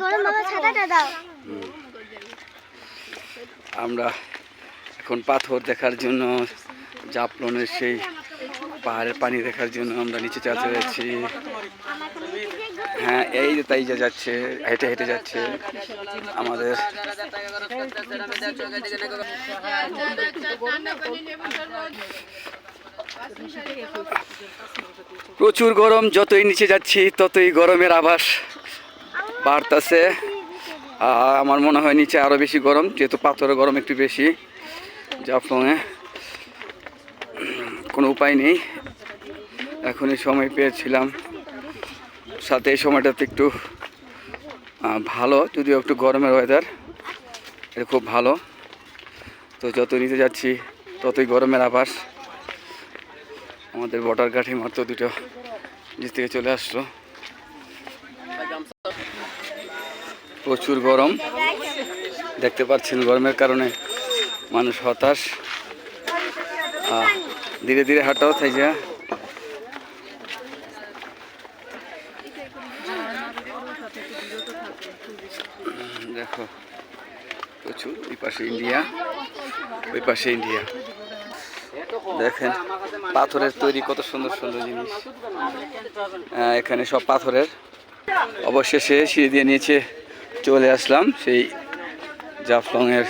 গরম ছাতাটা দাও। আমরা এখন পাথর দেখার জন্য জাপলনের সেই পাহাড়ের পানি দেখার জন্য আমরা নিচে চাতে যাচ্ছি হ্যাঁ এই যে তাই যা যাচ্ছে হেঁটে হেঁটে যাচ্ছে। আমাদের প্রচুর গরম যতই নিচে যাচ্ছি ততই গরমের আভাস। বাড়তেছে। আমার মনে হয় নিচে আরও বেশি গরম, যেহেতু পাথরের গরম একটু বেশি জাফলংয়ে কোনো উপায় নেই। এখনই সময় পেয়েছিলাম। সাথে এই সময়টাতে একটু ভালো, যদিও একটু গরমের ওয়েদার এটা খুব ভালো। তো যত নিতে যাচ্ছি, ততই গরমের আভাস। আমাদের বর্ডার গাঠি মাত্র দুটো নিচ থেকে চলে আসলো। প্রচুর গরম। দেখতে পাচ্ছেন গরমের কারণে মানুষ হতাশ। ধীরে ধীরে হাঁটাও তাই যা। দেখো, প্রচুর ওই পাশে ইন্ডিয়া, ওই পাশে ইন্ডিয়া। দেখেন, পাথরের তৈরি কত সুন্দর সুন্দর জিনিস। এখানে সব পাথরের। অবশেষে সিঁড়ি দিয়ে নিচে চলে আসলাম সেই জাফলংয়ের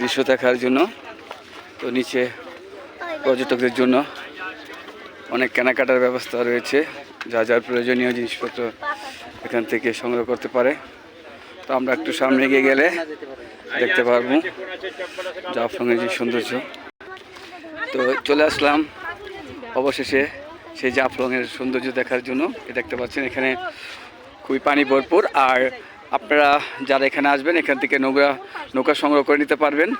দৃশ্য দেখার জন্য। তো নিচে পর্যটকদের জন্য অনেক কেনাকাটার ব্যবস্থা রয়েছে। যা যার প্রয়োজনীয় জিনিসপত্র এখান থেকে সংগ্রহ করতে পারে। তো আমরা একটু সামনে এগিয়ে গেলে দেখতে পারব জাফলংয়ের যে সৌন্দর্য। তো চলে আসলাম অবশেষে সেই জাফলংয়ের সৌন্দর্য দেখার জন্য। দেখতে পাচ্ছেন এখানে খুবই পানি ভরপুর। আর আপনারা যারা এখানে আসবেন, এখান থেকে নৌকা নৌকা সংগ্রহ করে নিতে পারবেন।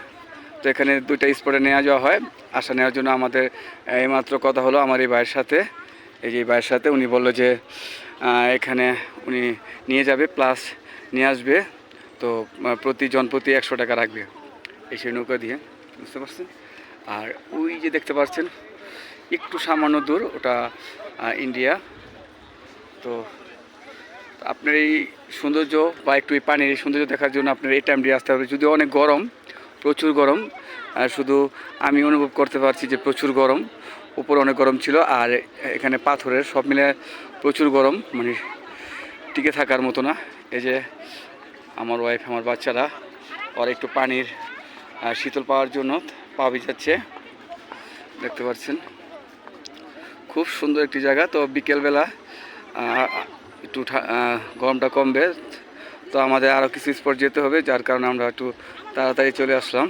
তো এখানে দুইটা স্পটে নেওয়া যাওয়া হয়। আসা নেওয়ার জন্য আমাদের এইমাত্র কথা হলো আমার এই ভাইয়ের সাথে। এই যে ভাইয়ের সাথে উনি বলল যে এখানে উনি নিয়ে যাবে প্লাস নিয়ে আসবে। তো প্রতি জন প্রতি একশো টাকা রাখবে। এই সেই নৌকা দিয়ে, বুঝতে পারছেন? আর ওই যে দেখতে পাচ্ছেন, একটু সামান্য দূর, ওটা ইন্ডিয়া তো আপনার এই সৌন্দর্য বা একটু এই পানির এই সৌন্দর্য দেখার জন্য আপনার এই টাইম দিয়ে আসতে হবে। যদিও অনেক গরম, প্রচুর গরম, আর শুধু আমি অনুভব করতে পারছি যে প্রচুর গরম, উপরে অনেক গরম ছিল, আর এখানে পাথরের সব মিলে প্রচুর গরম মানে টিকে থাকার মতো না। এই যে আমার ওয়াইফ আমার বাচ্চারা আর একটু পানির শীতল পাওয়ার জন্য পা ভিজাচ্ছে। দেখতে পাচ্ছেন? খুব সুন্দর একটি জায়গা। তো বিকেলবেলা একটু গরমটা কমবে, তো আমাদের আরও কিছু স্পট যেতে হবে, যার কারণে আমরা একটু তাড়াতাড়ি চলে আসলাম।